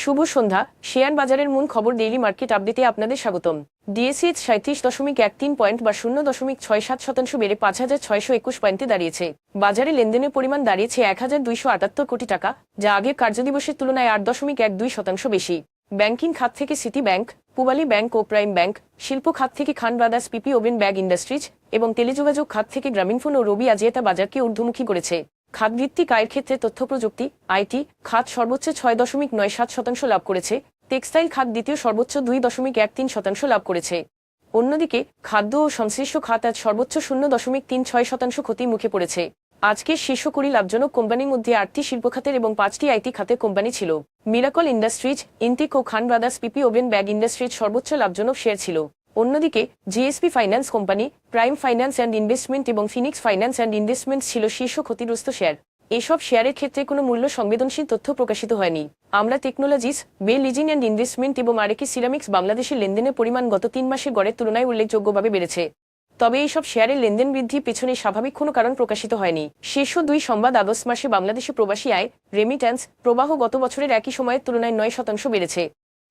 শুভ সন্ধ্যা। Share বাজারের মূল খবর ডেইলি মার্কেট আপডেটে আপনাদের স্বাগতম। ডিএসসিএইচ সাঁত্রিশ দশমিক এক তিন পয়েন্ট বা শূন্য দশমিক ছয় সাত শতাংশ বেড়ে পাঁচ হাজার ছয়শো একুশ পয়েন্টে দাঁড়িয়েছে। বাজারে লেনদেনের পরিমাণ দাঁড়িয়েছে এক হাজার দুইশো আটাত্তর কোটি টাকা, যা আগের কার্যদিবসের তুলনায় আট দশমিক এক দুই শতাংশ বেশি। ব্যাংকিং খাত থেকে সিটি ব্যাংক, পুবালি ব্যাংক ও প্রাইম ব্যাংক, শিল্প খাত থেকে Khan Brothers PP Woven Bag Industries এবং টেলিযোগাযোগ খাত থেকে গ্রামীণফোন ও রবি আজিয়েতা বাজারকে ঊর্ধ্বমুখী করেছে। খাতভিত্তিক আয়ের ক্ষেত্রে তথ্য প্রযুক্তি আইটি, খাত সর্বোচ্চ ছয় দশমিক নয় সাত শতাংশ লাভ করেছে। টেক্সটাইল খাত দ্বিতীয় সর্বোচ্চ দুই দশমিক এক তিন শতাংশ লাভ করেছে। অন্যদিকে, খাদ্য ও সংশ্লিষ্ট খাত আজ সর্বোচ্চ শূন্য দশমিক তিন ছয় শতাংশ ক্ষতি মুখে পড়েছে। আজকের শীর্ষ কুড়ি লাভজনক কোম্পানির মধ্যে আটটি শিল্প খাতের এবং পাঁচটি আইটি খাতের কোম্পানি ছিল। মিরাকল ইন্ডাস্ট্রিজ, ইন্টিক ও Khan Brothers PP Woven Bag Industries সর্বোচ্চ লাভজনক শেয়ার ছিল। অন্যদিকে GSP Finance company Prime Finance and Investment এবং ফিনিক্স ফাইন্যান্স অ্যান্ড ইনভেস্টমেন্ট ছিল শীর্ষ ক্ষতিগ্রস্ত শেয়ার এসব শেয়ারের ক্ষেত্রে কোনো মূল্য সংবেদনশীল তথ্য প্রকাশিত হয়নি। আমরা টেকনোলজিস বে লিজিং অ্যান্ড ইনভেস্টমেন্ট এবং আরেকি সিরামিক্স বাংলাদেশের লেনদেনের পরিমাণ গত তিন মাসের গড়ের তুলনায় উল্লেখযোগ্যভাবে বেড়েছে। তবে এইসব শেয়ারের লেনদেন বৃদ্ধির পেছনে স্বাভাবিক কোনো কারণ প্রকাশিত হয়নি। শীর্ষ দুই সংবাদ আগস্ট মাসে বাংলাদেশে প্রবাসী আয় রেমিট্যান্স প্রবাহ গত বছরের একই সময়ের তুলনায় নয় শতাংশ বেড়েছে।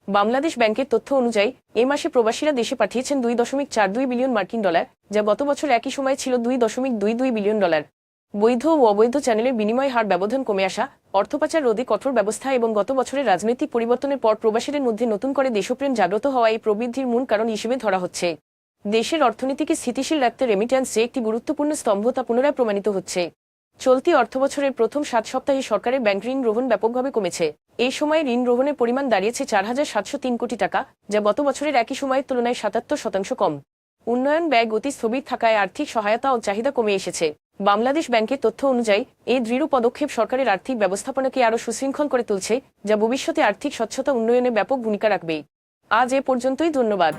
বাংলাদেশ ব্যাংকের তথ্য অনুযায়ী, এ মাসে প্রবাসীরা দেশে পাঠিয়েছেন দুই দশমিক চার দুই বিলিয়ন মার্কিন ডলার, যা গত বছর একই সময়ে ছিল দুই দশমিক দুই দুই বিলিয়ন ডলার। বৈধ ও অবৈধ চ্যানেলের বিনিময় হার ব্যবধান কমে আসা অর্থপাচার রোধে কঠোর ব্যবস্থা এবং গত বছরের রাজনৈতিক পরিবর্তনের পর প্রবাসীদের মধ্যে নতুন করে দেশপ্রেম জাগ্রত হওয়া এই প্রবৃদ্ধির মূল কারণ হিসেবে ধরা হচ্ছে। দেশের অর্থনীতিকে স্থিতিশীল রাখতে রেমিট্যান্স একটি গুরুত্বপূর্ণ স্তম্ভ তা পুনরায় প্রমাণিত হচ্ছে। চলতি অর্থবছরের প্রথম সাত সপ্তাহে সরকারের ব্যাংক ঋণ গ্রহণ ব্যাপকভাবে কমেছে। এই সময়ে ঋণ গ্রহণের পরিমাণ দাঁড়িয়েছে চার হাজার সাতশো তিন কোটি টাকা, যা গত বছরের একই সময়ের তুলনায় সাতাত্তর শতাংশ কম। উন্নয়ন ব্যয় গতি স্থবির থাকায় আর্থিক সহায়তা ও চাহিদা কমে এসেছে। বাংলাদেশ ব্যাংকের তথ্য অনুযায়ী এই দৃঢ় পদক্ষেপ সরকারের আর্থিক ব্যবস্থাপনাকে আরও সুশৃঙ্খল করে তুলছে, যা ভবিষ্যতে আর্থিক স্বচ্ছতা উন্নয়নে ব্যাপক ভূমিকা রাখবে। আজ এ পর্যন্তই, ধন্যবাদ।